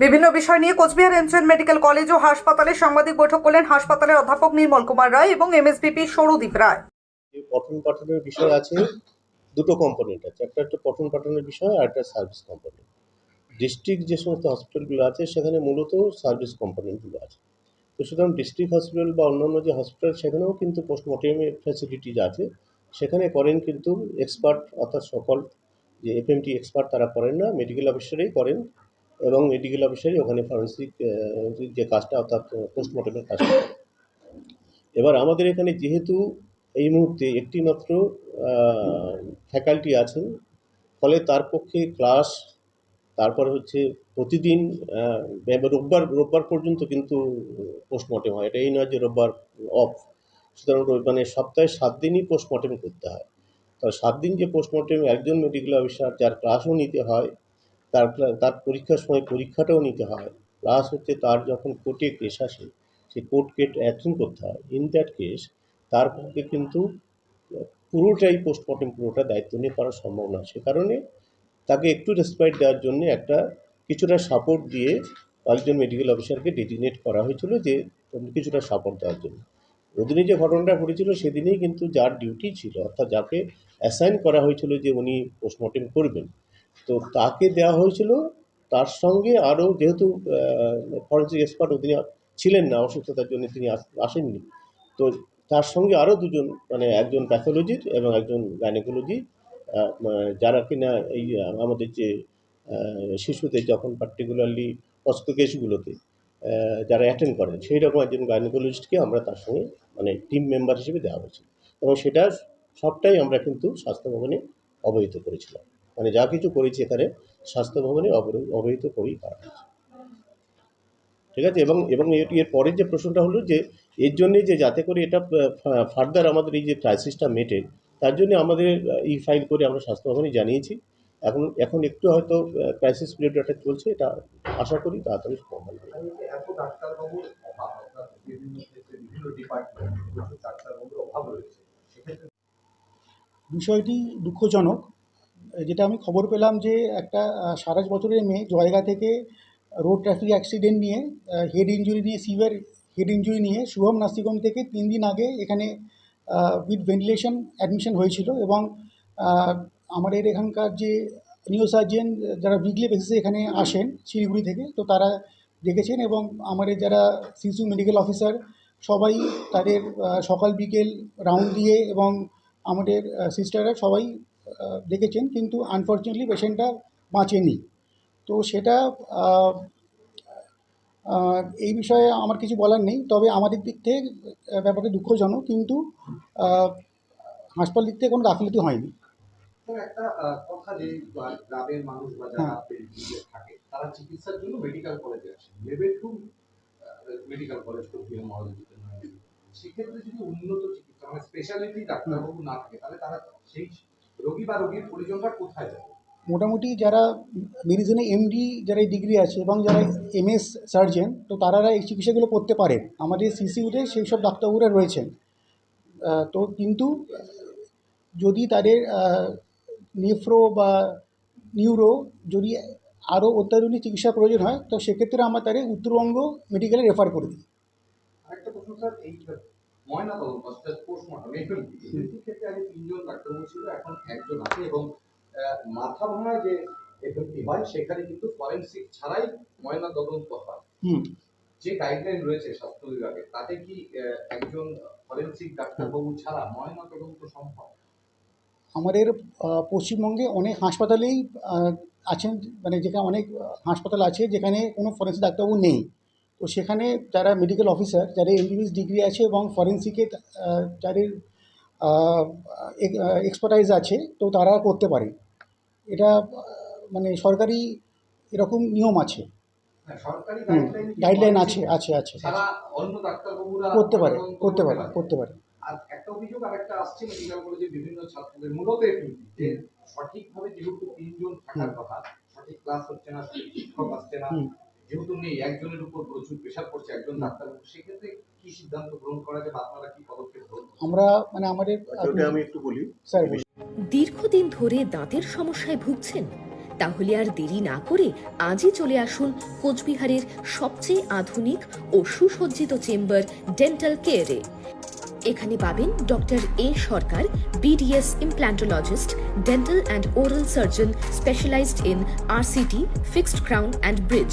বিভিন্ন বিষয় নিয়ে কোচবিহার এমসেন মেডিকেল কলেজ ও হাসপাতালে সাংবাদিক বৈঠক করলেন হাসপাতালের অধ্যাপক নির্মল কুমার রায় এবং এমএসবিপি সৌরদীপ রায়। পঠন পাঠনের বিষয় আছে, দুটো কম্পোনেন্ট আছে। একটা হচ্ছে পঠন পাঠনের বিষয় আর একটা সার্ভিস কম্পোনেন্ট ডিস্ট্রিক্ট যে সমস্ত হসপিটালগুলো আছে, সেখানে মূলত সার্ভিস কম্পোনেন্টগুলো আছে। তো সুতরাং ডিস্ট্রিক্ট হসপিটাল বা অন্যান্য যে হসপিটাল সেখানেও কিন্তু পোস্টমর্টেমের ফ্যাসিলিটিজ আছে, সেখানে করেন কিন্তু এক্সপার্ট অর্থাৎ সকল যে এফএমটি এক্সপার্ট তারা করেন না মেডিকেল অফিসারই করেন। এবং মেডিকেল অফিসারই ওখানে ফরেন্সিক যে কাজটা, অর্থাৎ পোস্টমর্টেমের কাজটা এবার আমাদের এখানে যেহেতু এই মুহূর্তে একটি মাত্র ফ্যাকাল্টি আছেন, ফলে তার পক্ষে ক্লাস তারপরে হচ্ছে প্রতিদিন রোববার রোববার পর্যন্ত কিন্তু পোস্টমর্টেম হয়। এটা এই নয় যে রোববার অফ সুতরাং মানে সপ্তাহে সাত দিনই পোস্টমর্টেম করতে হয়। তো সাত দিন যে পোস্টমর্টেম একজন মেডিকেল অফিসার যার ক্লাসও নিতে হয় তার তার পরীক্ষার সময় পরীক্ষাটাও নিতে হয়। প্লাস হচ্ছে তার যখন কোর্টে কেস আসে, সে কোর্ট কেট অ্যাটেন্ড করতে হয়। ইন দ্যাট কেস তার পক্ষে কিন্তু পুরোটাই পোস্টমর্টেম পুরোটা দায়িত্ব নিয়ে করা সম্ভব না সে কারণে তাকে একটু রেসপাইট দেওয়ার জন্য একটা কিছুটা সাপোর্ট দিয়ে কয়েকজন মেডিকেল অফিসারকে ডেজিনেট করা হয়েছিল যে, কিছুটা সাপোর্ট দেওয়ার জন্য। ওদিনে যে ঘটনাটা ঘটেছিল সেদিনেই কিন্তু যার ডিউটি ছিল, অর্থাৎ যাকে অ্যাসাইন করা হয়েছিল যে উনি পোস্টমর্টেম করবেন তো তাকে দেওয়া হয়েছিল, তার সঙ্গে আরও যেহেতু ফরেন্সিক এক্সপার্ট তিনি ছিলেন না, অসুস্থতার জন্য তিনি আস- আসেননি। তো তার সঙ্গে আরও দুজন মানে একজন প্যাথোলজির এবং একজন গাইনোকোলজি যারা কিনা এই আমাদের যে শিশুদের যখন পার্টিকুলারলি অস্ত্র কেসগুলোতে যারা অ্যাটেন্ড করেন, সেই রকম একজন গাইনোকোলজিস্টকে আমরা তার সঙ্গে মানে টিম মেম্বার হিসেবে দেওয়া হয়েছে এবং সেটা সবটাই আমরা কিন্তু স্বাস্থ্য ভবনে অবহিত করেছিলাম। মানে যা কিছু করেছি এখানে স্বাস্থ্য ভবনে অবহিত করেই করা ঠিক আছে? এবং এবং এর এর পরের যে প্রশ্নটা হলো যে এর জন্যে যে যাতে করে এটা ফার্দার আমাদের এই যে ক্রাইসিসটা মেটে তার জন্য আমাদের ই ফাইল করে আমরা স্বাস্থ্য ভবনে জানিয়েছি। এখন এখন একটু হয়তো ক্রাইসিস পিরিয়ড একটা চলছে এটা আশা করি তাড়াতাড়ি সমাধান বিষয়টি দুঃখজনক। যেটা আমি খবর পেলাম যে একটা সাতাশ বছরের মেয়ে জয়গা থেকে রোড ট্রাফিক অ্যাক্সিডেন্ট নিয়ে হেড ইঞ্জুরি নিয়ে সিভিয়ার হেড ইঞ্জুরি নিয়ে শুভম নাসিকম থেকে তিন দিন আগে এখানে উইথ ভেন্টিলেশন অ্যাডমিশন হয়েছিল এবং আমাদের এখানকার যে নিউসার্জেন যারা উইকলি বেসিসে এখানে আসেন শিলিগুড়ি থেকে, তো তারা দেখেছেন এবং আমাদের যারা শিশু মেডিকেল অফিসার সবাই তাদের সকাল বিকেল রাউন্ড দিয়ে এবং আমাদের সিস্টাররা সবাই দেখেছেন কিন্তু আনফর্চুনেটলি পেশেন্টটা বাঁচেনি। তো সেটা এই বিষয়ে আমার কিছু বলার নেই। তবে আমাদের দিক থেকে ব্যাপারটা দুঃখজনক কিন্তু হাসপাতাল দিক থেকে কোনো গাফিলতি হয়নি। একটা কথা যে গ্রামের মানুষ বা যারা থাকে তারা চিকিৎসার জন্য মেডিকেল কলেজে আসে। Level two medical college Cooch Behar মহারাজীতে সেক্ষেত্রে যদি উন্নত চিকিৎসা মানে স্পেশালিটি ডাক্তারবাবু না থাকে তাহলে তারা সেই রোগী বা রোগীর পরিজনরা কোথায় যাবে মোটামুটি যারা মেডিসিনে এমডি যারা এই ডিগ্রি আছে এবং যারা এমএস সার্জেন তো তারা এই চিকিৎসাগুলো করতে পারেন। আমাদের সিসিউতে সেই সব ডাক্তারবাবুরা রয়েছেন। তো কিন্তু যদি তাদের নেফ্রো বা নিউরো যদি আরও অত্যাধুনিক চিকিৎসা প্রয়োজন হয় তো সেক্ষেত্রে আমরা তাদের উত্তরবঙ্গ মেডিকেলে রেফার করে দিই। আরেকটা প্রশ্ন স্যার এই ময়না তদন্ত অর্থাৎ পোস্টমর্টম এফএলটি এফএলটি ক্ষেত্রে আগে তিনজন ডাক্তারবাবু ছিল এখন একজন আছে এবং মাথা ভাঙায় যে এফএলটি হয় সেখানে কিন্তু ফরেনসিক ছাড়াই ময়না তদন্ত হয়। হুম। যে গাইডলাইন রয়েছে স্বাস্থ্য বিভাগে তাতে কি একজন ফরেনসিক ডাক্তারবাবু ছাড়া ময়না তদন্ত সম্ভব? আমাদের পশ্চিমবঙ্গে অনেক হাসপাতালেই আছেন মানে যেখানে অনেক হাসপাতাল আছে যেখানে কোনো ফরেন্সিক ডাক্তারবাবু নেই। তো সেখানে যারা মেডিকেল অফিসার যাদের এমবিবিএস ডিগ্রি আছে এবং ফরেন্সিকে যাদের এক্সপার্টাইজ আছে তো তারা করতে পারে। এটা মানে সরকারি এরকম নিয়ম আছে। হ্যাঁ, গাইডলাইন গাইডলাইন আছে? আছে আছে করতে পারে করতে পারে করতে পারে। আর একটা অভিযোগ আর একটা আসছে মেডিকেল কলেজে বিভিন্ন ছাত্রদের মূলত যে সঠিকভাবে যেহেতু তিনজন থাকার কথা সঠিক ক্লাস হচ্ছে না সঠিক শিক্ষক আসছে না। যেহেতু নেই একজনের উপর প্রচুর প্রেশার পড়ছে একজন ডাক্তারবাবু সেক্ষেত্রে কি সিদ্ধান্ত গ্রহণ করা যাবে আপনারা কি পদক্ষেপ গ্রহণ? আমরা মানে আমাদের আচ্ছা, আমি একটু বলি। স্যার দীর্ঘদিন ধরে দাঁতের সমস্যায় ভুগছেন। তাহলে আর দেরি না করে আজই চলে আসুন কোচবিহারের সবচেয়ে আধুনিক ও সুসজ্জিত চেম্বার ডেন্টাল কেয়ারে। এখানে পাবেন doctor A Sarkar BDS implantologist dental and oral surgeon specialised in RCT fixed crown and bridge